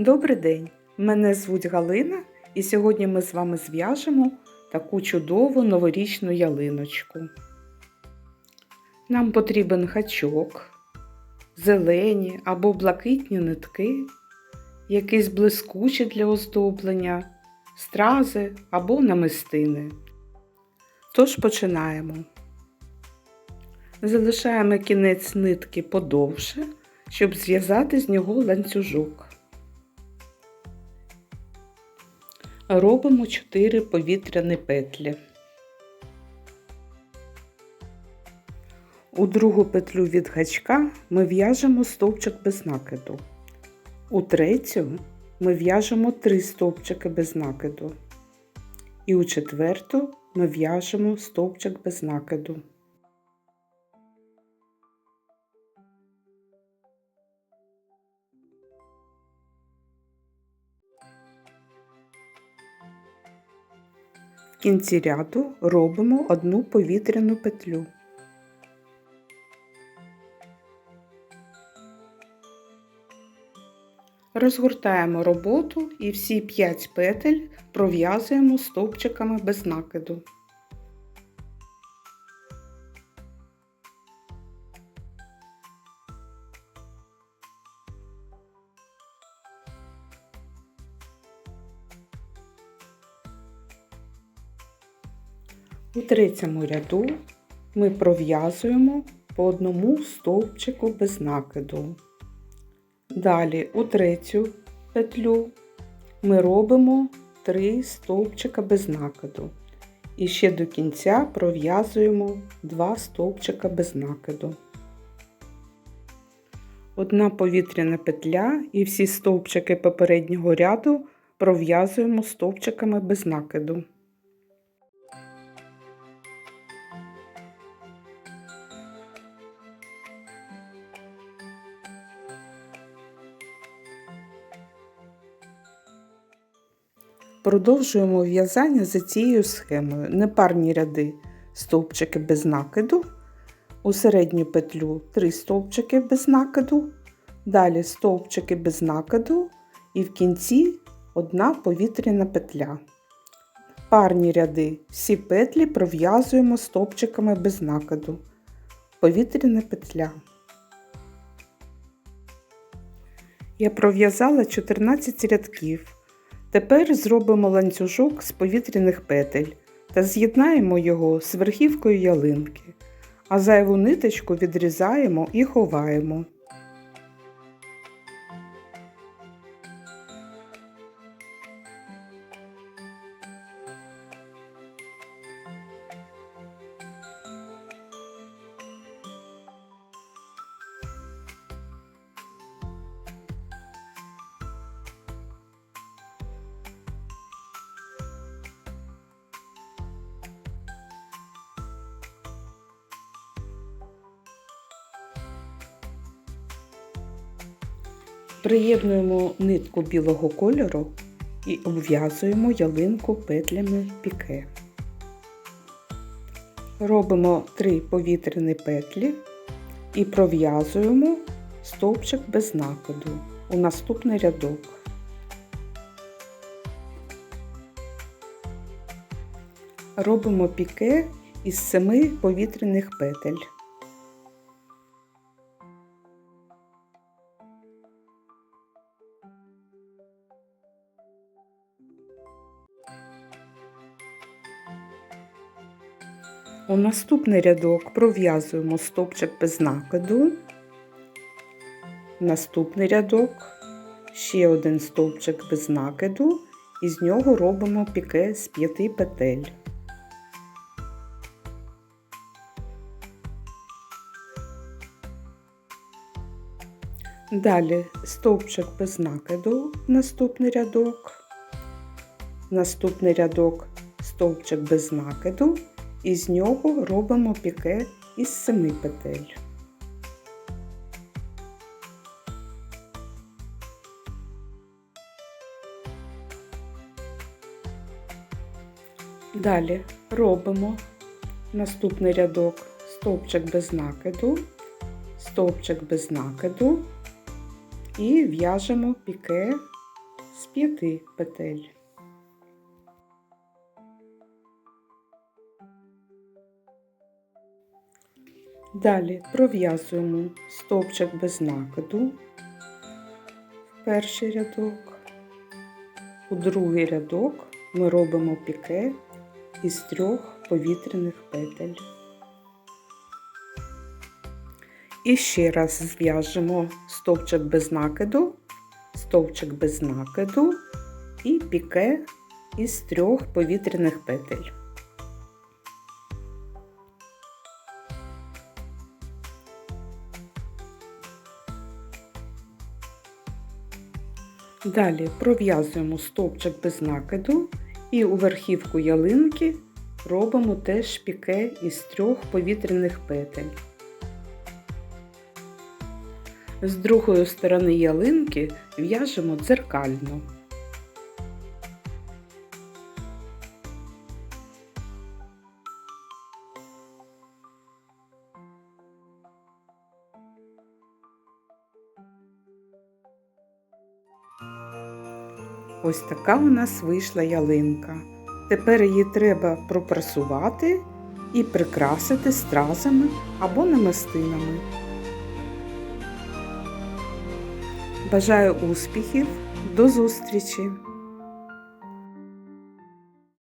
Добрий день! Мене звуть Галина, і сьогодні ми з вами зв'яжемо таку чудову новорічну ялиночку. Нам потрібен гачок, зелені або блакитні нитки, якісь блискучі для оздоблення, стрази або намистини. Тож починаємо. Залишаємо кінець нитки подовше, щоб зв'язати з нього ланцюжок. Робимо 4 повітряні петлі. У другу петлю від гачка ми в'яжемо стовпчик без накиду. У третю ми в'яжемо 3 стовпчики без накиду. І у четверту ми в'яжемо стовпчик без накиду. Кінці ряду робимо одну повітряну петлю. Розгортаємо роботу і всі 5 петель пров'язуємо стовпчиками без накиду. У третьому ряду ми пров'язуємо по одному стовпчику без накиду. Далі у третю петлю ми робимо 3 стовпчика без накиду. І ще до кінця пров'язуємо 2 стовпчика без накиду. Одна повітряна петля і всі стовпчики попереднього ряду пров'язуємо стовпчиками без накиду. Продовжуємо в'язання за цією схемою. Непарні ряди стовпчики без накиду, у середню петлю 3 стовпчики без накиду, далі стовпчики без накиду і в кінці одна повітряна петля. Парні ряди всі петлі пров'язуємо стовпчиками без накиду. Повітряна петля. Я пров'язала 14 рядків. Тепер зробимо ланцюжок з повітряних петель та з'єднаємо його з верхівкою ялинки, а зайву ниточку відрізаємо і ховаємо. Приєднуємо нитку білого кольору і обв'язуємо ялинку петлями піке. Робимо 3 повітряні петлі і пров'язуємо стовпчик без накиду у наступний рядок. Робимо піке із 7 повітряних петель. У наступний рядок пров'язуємо стовпчик без накиду, наступний рядок, ще один стовпчик без накиду, і з нього робимо піке з 5 петель. Далі стовпчик без накиду, наступний рядок, наступний рядок стовпчик без накиду і з нього робимо піке із 7 петель. Далі робимо наступний рядок стовпчик без накиду, стовпчик без накиду і в'яжемо піке з 5 петель. Далі пров'язуємо стовпчик без накиду в перший рядок. У другий рядок ми робимо піке із трьох повітряних петель. І ще раз зв'яжемо стовпчик без накиду, стовпчик без накиду і піке із трьох повітряних петель. Далі пров'язуємо стовпчик без накиду і у верхівку ялинки робимо теж піке із трьох повітряних петель. З другої сторони ялинки в'яжемо дзеркально. Ось така у нас вийшла ялинка. Тепер її треба пропрасувати і прикрасити стразами або намистинами. Бажаю успіхів, до зустрічі!